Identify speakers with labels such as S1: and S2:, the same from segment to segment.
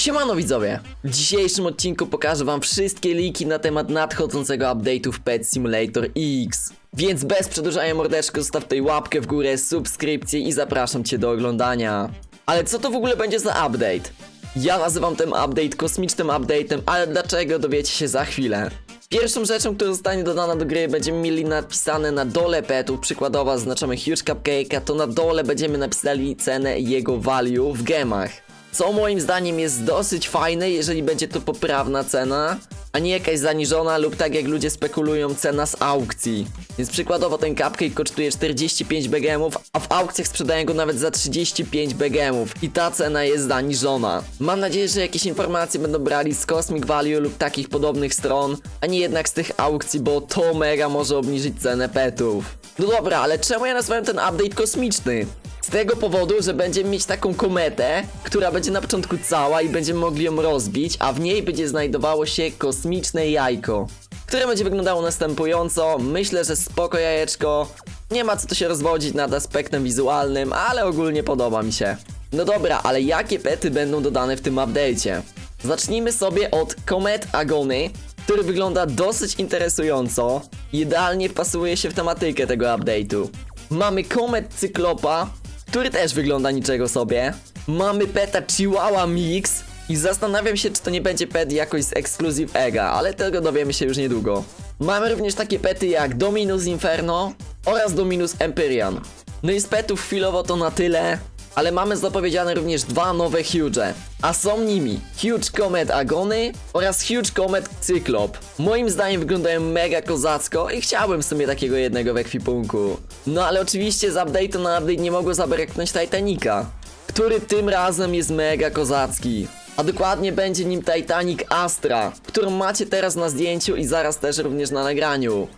S1: Siemano widzowie! W dzisiejszym odcinku pokażę wam wszystkie liki na temat nadchodzącego update'u w Pet Simulator X. Więc bez przedłużania mordeczko zostaw tutaj łapkę w górę, subskrypcję i zapraszam cię do oglądania. Ale co to w ogóle będzie za update? Ja nazywam ten update kosmicznym update'em, ale dlaczego dowiecie się za chwilę. Pierwszą rzeczą, która zostanie dodana do gry, będziemy mieli napisane na dole petów, przykładowo zaznaczamy Huge Cupcake'a, to na dole będziemy napisali cenę jego value w gemach. Co moim zdaniem jest dosyć fajne, jeżeli będzie to poprawna cena, a nie jakaś zaniżona lub tak jak ludzie spekulują cena z aukcji. Więc przykładowo ten cupcake kosztuje 45 BGMów, a w aukcjach sprzedają go nawet za 35 BGMów i ta cena jest zaniżona. Mam nadzieję, że jakieś informacje będą brali z Cosmic Value lub takich podobnych stron, a nie jednak z tych aukcji, bo to mega może obniżyć cenę petów. No dobra, ale czemu ja nazwałem ten update kosmiczny? Z tego powodu, że będziemy mieć taką kometę, która będzie na początku cała i będziemy mogli ją rozbić, a w niej będzie znajdowało się kosmiczne jajko, które będzie wyglądało następująco. Myślę, że spoko jajeczko. Nie ma co tu się rozwodzić nad aspektem wizualnym, ale ogólnie podoba mi się. No dobra, ale jakie pety będą dodane w tym update'cie? Zacznijmy sobie od Comet Agony, który wygląda dosyć interesująco. Idealnie wpasuje się w tematykę tego update'u. Mamy Comet Cyklopa, który też wygląda niczego sobie. Mamy peta Chihuahua Mix i zastanawiam się, czy to nie będzie pet jakoś z Exclusive Ega, ale tego dowiemy się już niedługo. Mamy również takie pety jak Dominus Inferno oraz Dominus Empyrean. No i z petów chwilowo to na tyle, ale mamy zapowiedziane również dwa nowe Huge, a są nimi Huge Comet Agony oraz Huge Comet Cyklop. Moim zdaniem wyglądają mega kozacko i chciałbym sobie takiego jednego w ekwipunku. No ale oczywiście z update'u na update nie mogło zabraknąć Titanica, który tym razem jest mega kozacki. A dokładnie będzie nim Titanic Astra, którą macie teraz na zdjęciu i zaraz też również na nagraniu.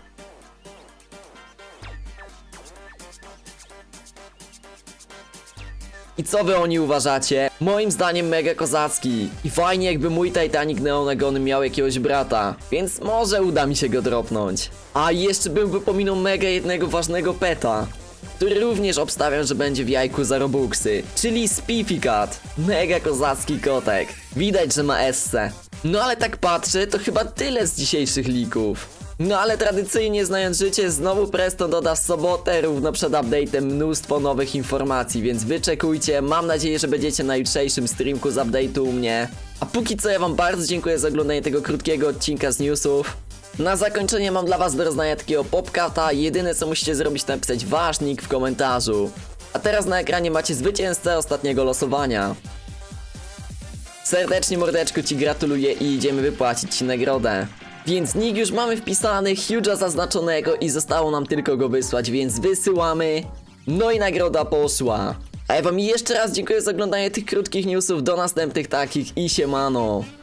S1: I co wy o niej uważacie? Moim zdaniem mega kozacki. I fajnie jakby mój Titanic Neonagony miał jakiegoś brata. Więc może uda mi się go dropnąć. A jeszcze bym wypominał mega jednego ważnego peta. Który również obstawiam, że będzie w jajku za robuxy. Czyli Spificat. Mega kozacki kotek. Widać, że ma esse. No ale tak patrzę, to chyba tyle z dzisiejszych lików. No ale tradycyjnie znając życie, znowu Presto doda w sobotę równo przed update'em mnóstwo nowych informacji, więc wyczekujcie. Mam nadzieję, że będziecie na jutrzejszym streamku z update'u u mnie. A póki co ja wam bardzo dziękuję za oglądanie tego krótkiego odcinka z newsów. Na zakończenie mam dla was do rozdania takiego popkata. Jedyne co musicie zrobić to napisać ważnik w komentarzu. A teraz na ekranie macie zwycięzcę ostatniego losowania. Serdecznie mordeczko ci gratuluję i idziemy wypłacić ci nagrodę. Więc nick już mamy wpisany, Huge'a zaznaczonego i zostało nam tylko go wysłać, więc wysyłamy. No i nagroda poszła. A ja wam jeszcze raz dziękuję za oglądanie tych krótkich newsów, do następnych takich i siemano.